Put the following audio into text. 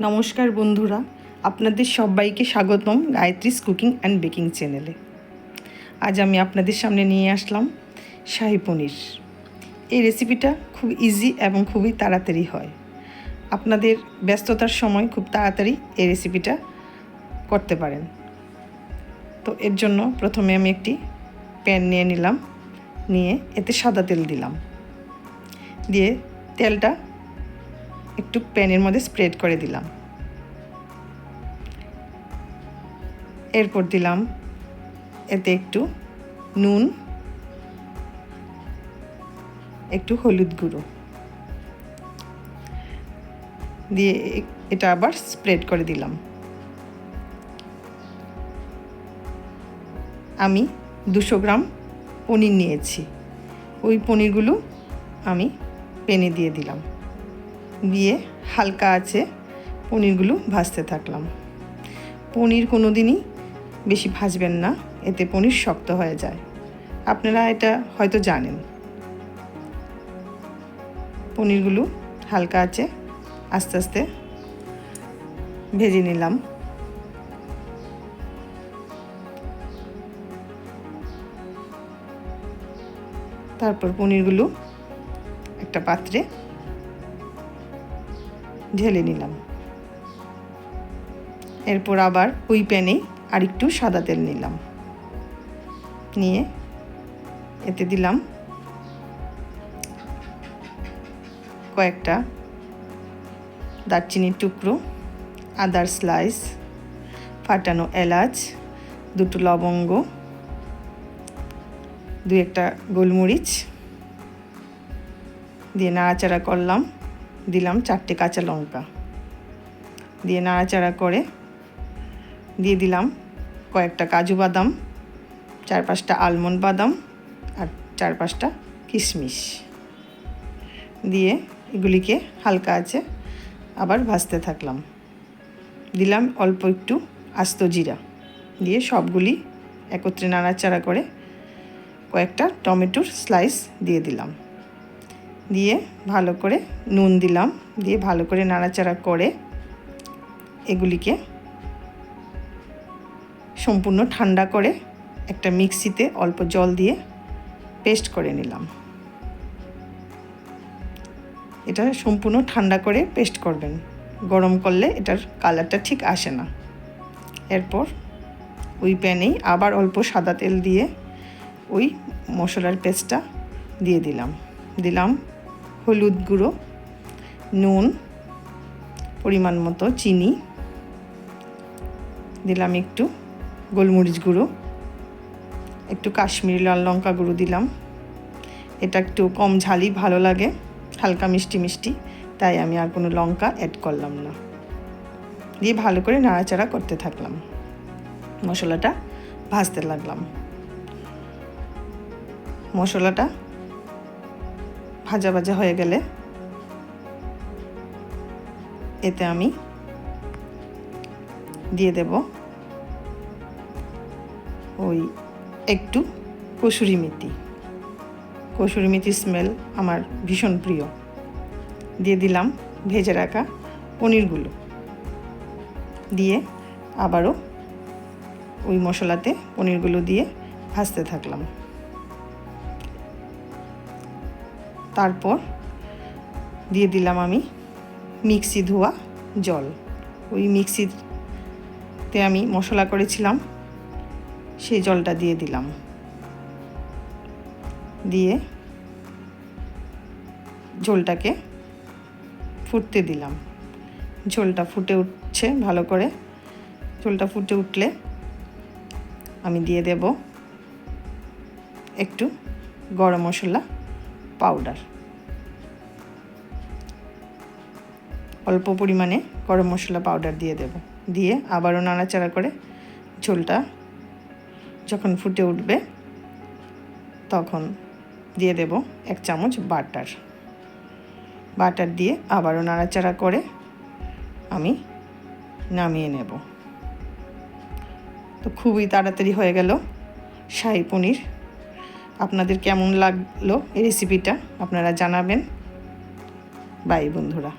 নমস্কার বন্ধুরা, আপনাদের সবাইকে স্বাগতম গায়ত্রীস কুকিং অ্যান্ড বেকিং চ্যানেলে। আজ আমি আপনাদের সামনে নিয়ে আসলাম শাহি পনির। এই রেসিপিটা খুব ইজি এবং খুবই তাড়াতাড়ি হয়। আপনাদের ব্যস্ততার সময় খুব তাড়াতাড়ি এই রেসিপিটা করতে পারেন। তো এর জন্য প্রথমে আমি একটি প্যান নিয়ে নিলাম, নিয়ে এতে সাদা তেল দিলাম। দিয়ে তেলটা একটু প্যানের মধ্যে স্প্রেড করে দিলাম। এরপর দিলাম এতে একটু নুন, একটু হলুদ গুঁড়ো। দিয়ে এটা আবার স্প্রেড করে দিলাম। আমি দুশো গ্রাম পনির নিয়েছি। ওই পনিরগুলো আমি পেনে দিয়ে দিলাম। দিয়ে হালকা আছে পনিরগুলো ভাজতে থাকলাম। পনির কোনো দিনই বেশি ভাজবেন না, এতে পনির শক্ত হয়ে যায়। আপনারা এটা হয়তো জানেন। পনিরগুলো হালকা আছে, আস্তে আস্তে ভেজে নিলাম। তারপর পনিরগুলো একটা পাত্রে ঢেলে নিলাম। এরপর আবার ওই প্যানেই আরেকটু সাদা তেল নিলাম। নিয়ে এতে দিলাম কয়েকটা দারচিনির টুকরো, আদার স্লাইস, ফাটানো এলাচ, দুটো লবঙ্গ দু একটা গোলমরিচ দিয়ে নাড়াচাড়া করলাম। দিলাম চারটে কাঁচা লঙ্কা। দিয়ে নাড়াচাড়া করে দিয়ে দিলাম কয়েকটা কাজু বাদাম চার পাঁচটা আলমন্ড বাদাম আর চার পাঁচটা কিশমিশ। দিয়ে এগুলিকে হালকা আছে, আবার ভাজতে থাকলাম। দিলাম অল্প একটু আস্ত জিরা। দিয়ে সবগুলি একত্রে নাড়াচাড়া করে কয়েকটা টমেটোর স্লাইস দিয়ে দিলাম। দিয়ে ভালো করে নুন দিলাম, দিয়ে ভালো করে নাড়াচাড়া করে এগুলিকে সম্পূর্ণ ঠান্ডা করে একটা মিক্সিতে অল্প জল দিয়ে পেস্ট করে নিলাম। এটা সম্পূর্ণ ঠান্ডা করে পেস্ট করবেন। গরম করলে এটার কালারটা ঠিক আসে না। এরপর ওই প্যানেই আবার অল্প সাদা তেল দিয়ে ওই মশলার পেস্টটা দিয়ে দিলাম। দিলাম হলুদ গুঁড়ো, নুন, পরিমাণ মতো চিনি, দিলাম একটু গোলমরিচ গুঁড়ো, একটু কাশ্মীরি লাল লঙ্কা গুঁড়ো দিলাম। এটা একটু কম ঝালই ভালো লাগে, হালকা মিষ্টি মিষ্টি, তাই আমি আর কোনো লঙ্কা অ্যাড করলাম না। দিয়ে ভালো করে নাড়াচাড়া করতে থাকলাম। মশলাটা ভাজতে লাগলাম। মশলাটা ভাজা ভাজা হয়ে গেলে এতে আমি দিয়ে দেব ওই একটু কসুরি মেথি। কসুরি মেথির স্মেল আমার ভীষণ প্রিয়। দিয়ে দিলাম ভেজে রাখা পনিরগুলো। দিয়ে আবারও ওই মশলাতে পনিরগুলো দিয়ে ভাজতে থাকলাম। তারপর দিয়ে দিলাম আমি মিক্সি ধোয়া জল। ওই মিক্সিতে আমি মশলা করেছিলাম, সেই জলটা দিয়ে দিলাম। দিয়ে ঝোলটাকে ফুটতে দিলাম। ঝোলটা ফুটে উঠছে ভালো করে। ঝোলটা ফুটে উঠলে আমি দিয়ে দেব একটু গরম মশলা। পাউডার অল্প পরিমাণে গরম মশলা পাউডার দিয়ে দেব। দিয়ে আবারও নাড়াচাড়া করে ঝোলটা যখন ফুটে উঠবে, তখন দিয়ে দেব এক চামচ বাটার বাটার দিয়ে আবারও নাড়াচাড়া করে আমি নামিয়ে নেব। তো খুবই তাড়াতাড়ি হয়ে গেল শাহি পনির আপনাদের কেমন লাগল এই রেসিপিটা আপনারা জানাবেন। বাই বন্ধুরা।